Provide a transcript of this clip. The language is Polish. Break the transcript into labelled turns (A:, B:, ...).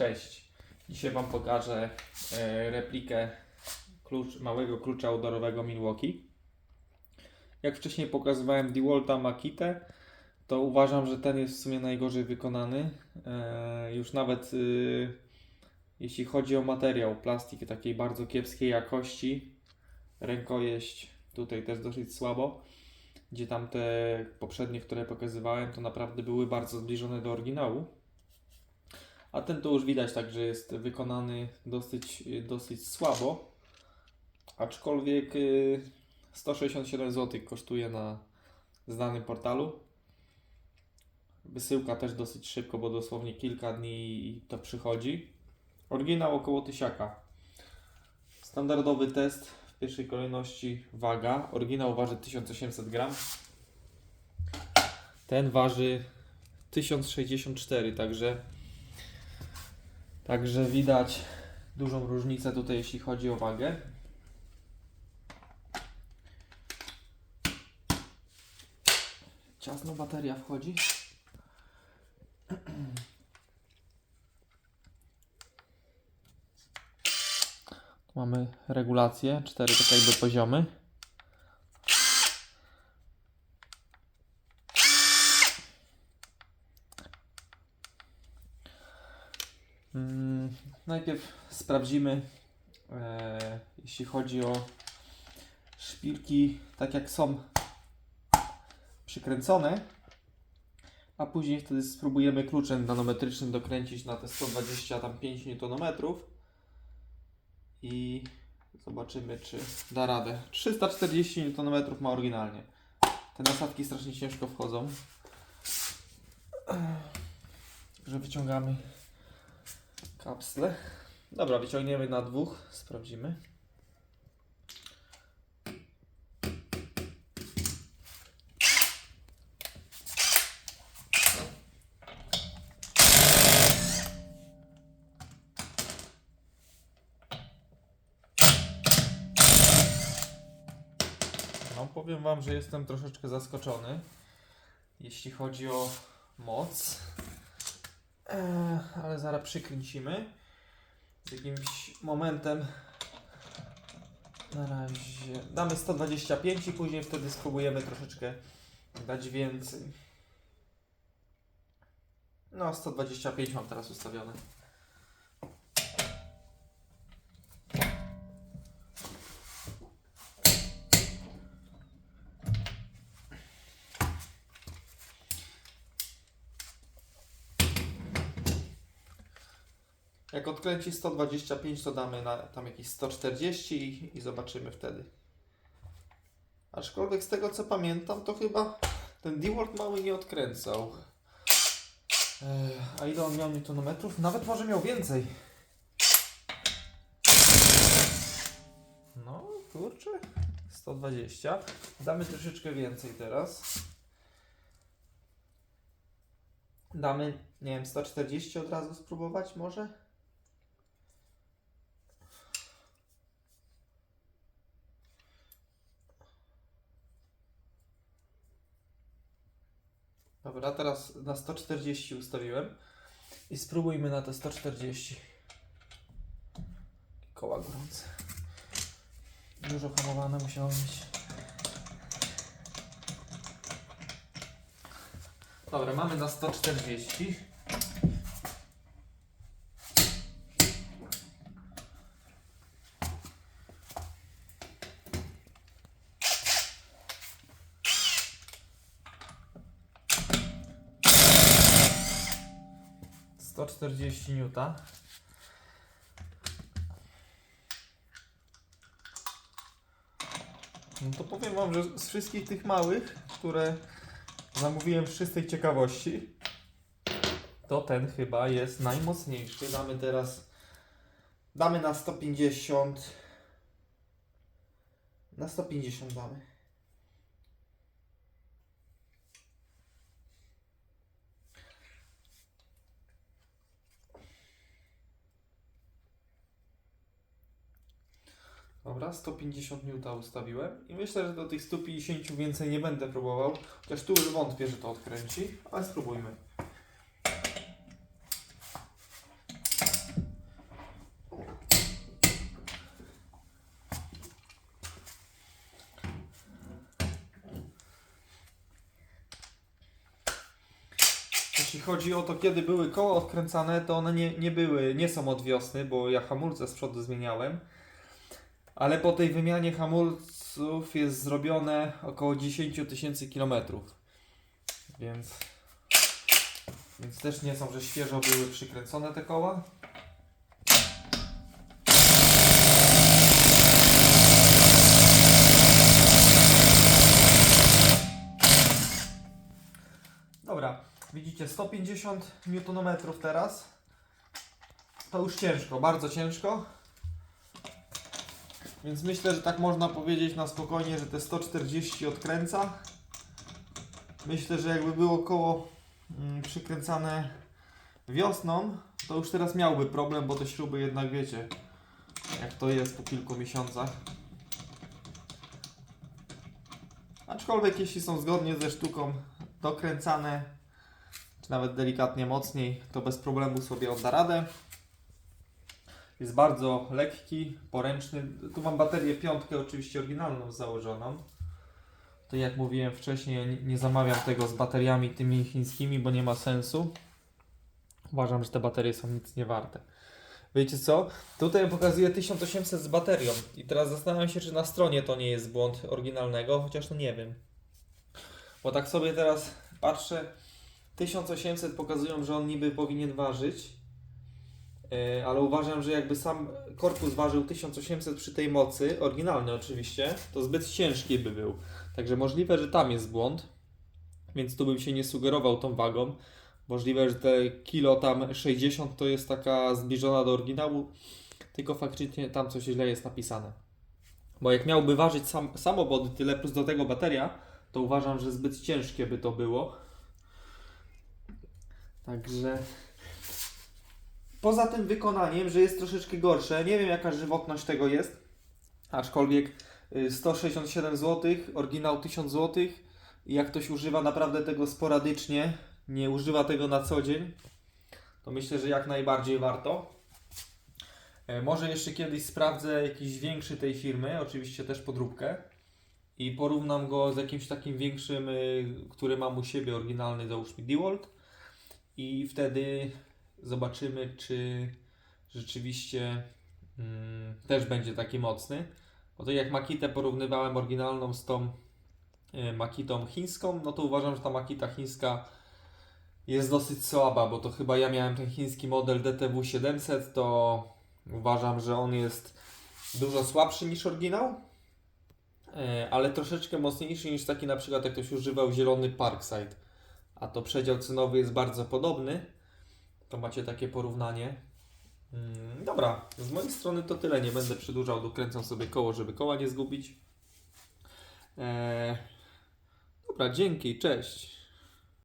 A: Cześć. Dzisiaj Wam pokażę e, replikę klucz, małego klucza outdoorowego Milwaukee. Jak wcześniej pokazywałem DeWalta Makitę, to uważam, że ten jest w sumie najgorzej wykonany. E, już nawet y, jeśli chodzi o materiał, plastik takiej bardzo kiepskiej jakości, rękojeść tutaj też dosyć słabo. Gdzie tam te poprzednie, które pokazywałem, to naprawdę były bardzo zbliżone do oryginału. A ten to już widać tak, że jest wykonany dosyć, dosyć słabo. Aczkolwiek y, 167 zł kosztuje na znanym portalu. Wysyłka też dosyć szybko, bo dosłownie kilka dni to przychodzi. Oryginał około tysiaka. Standardowy test w pierwszej kolejności waga. Oryginał waży 1800 gram. Ten waży 1064, także Także widać dużą różnicę tutaj, jeśli chodzi o wagę. Ciasno bateria wchodzi. Mamy regulację, cztery tak jakby poziomy. Najpierw sprawdzimy, e, jeśli chodzi o szpilki, tak jak są przykręcone, a później wtedy spróbujemy kluczem nanometrycznym dokręcić na te 125 Nm i zobaczymy, czy da radę. 340 Nm ma oryginalnie. Te nasadki strasznie ciężko wchodzą. Że wyciągamy kapsle. Dobra, wyciągniemy na dwóch, sprawdzimy. No, powiem Wam, że jestem troszeczkę zaskoczony, jeśli chodzi o moc. Ale zaraz przykręcimy z jakimś momentem. Na razie damy 125 i później wtedy spróbujemy troszeczkę dać więcej. No, 125 mam teraz ustawione. Jak odkręci 125, to damy na tam jakieś 140 i, i zobaczymy wtedy. Aczkolwiek z tego co pamiętam, to chyba ten DeWalt mały nie odkręcał. Ech, a ile on miał newtonometrów? Nawet może miał więcej. No, kurczę. 120. Damy troszeczkę więcej teraz. Damy, nie wiem, 140 od razu spróbować może? Dobra, teraz na 140 ustawiłem i spróbujmy na te 140. Koła gorące. Dużo hamowane musiało być. Dobra, mamy na 140. Sto czterdzieści newta. No to powiem wam, że z wszystkich tych małych, które zamówiłem z czystej ciekawości, to ten chyba jest najmocniejszy. Damy teraz. Damy na 150. Na 150 damy. Dobra, 150 Newta ustawiłem i myślę, że do tych 150 więcej nie będę próbował, chociaż tu już wątpię, że to odkręci, ale spróbujmy. Jeśli chodzi o to, kiedy były koła odkręcane, to one nie, nie były, nie są od wiosny, bo ja hamulce z przodu zmieniałem. Ale po tej wymianie hamulców jest zrobione około 10 tysięcy kilometrów. Więc, więc też nie są, że świeżo były przykręcone te koła. Dobra, widzicie 150 Nm teraz. To już ciężko, bardzo ciężko. Więc myślę, że tak można powiedzieć na spokojnie, że te 140 odkręca. Myślę, że jakby było koło mm, przykręcane wiosną, to już teraz miałby problem, bo te śruby jednak wiecie, jak to jest po kilku miesiącach. Aczkolwiek jeśli są zgodnie ze sztuką dokręcane, czy nawet delikatnie mocniej, to bez problemu sobie odda radę. Jest bardzo lekki, poręczny. Tu mam baterię piątkę, oczywiście oryginalną założoną. To jak mówiłem wcześniej, nie- zamawiam tego z bateriami tymi chińskimi, bo nie ma sensu. Uważam, że te baterie są nic nie warte. Wiecie co? Tutaj pokazuje 1800 z baterią. I teraz zastanawiam się, czy na stronie to nie jest błąd oryginalnego, chociaż no nie wiem. Bo tak sobie teraz patrzę, 1800 pokazują, że on niby powinien ważyć, ale uważam, że jakby sam korpus ważył 1800 przy tej mocy, oryginalny oczywiście, to zbyt ciężki by był. Także możliwe, że tam jest błąd, więc tu bym się nie sugerował tą wagą. Możliwe, że te kilo tam 60 to jest taka zbliżona do oryginału, tylko faktycznie tam coś źle jest napisane. Bo jak miałby ważyć sam, samobody tyle plus do tego bateria, to uważam, że zbyt ciężkie by to było. Także poza tym wykonaniem, że jest troszeczkę gorsze, nie wiem jaka żywotność tego jest, aczkolwiek y, 167 zł, oryginał 1000 zł jak ktoś używa naprawdę tego sporadycznie, nie używa tego na co dzień, to myślę, że jak najbardziej warto. E, Może jeszcze kiedyś sprawdzę jakiś większy tej firmy, oczywiście też podróbkę i porównam go z jakimś takim większym, y, który mam u siebie oryginalny, załóżmy DeWalt i wtedy zobaczymy, czy rzeczywiście mm, też będzie taki mocny. Bo to jak Makitę porównywałem oryginalną z tą y, Makitą chińską, no to uważam, że ta Makita chińska jest dosyć słaba, bo to chyba ja miałem ten chiński model DTW 700, to uważam, że on jest dużo słabszy niż oryginał, e, ale troszeczkę mocniejszy niż taki na przykład jak ktoś używał zielony Parkside, a to przedział cenowy jest bardzo podobny, to macie takie porównanie. Mm, Dobra, z mojej strony to tyle, nie będę przedłużał, dokręcam sobie koło, żeby koła nie zgubić. Eee, dobra, dzięki, cześć.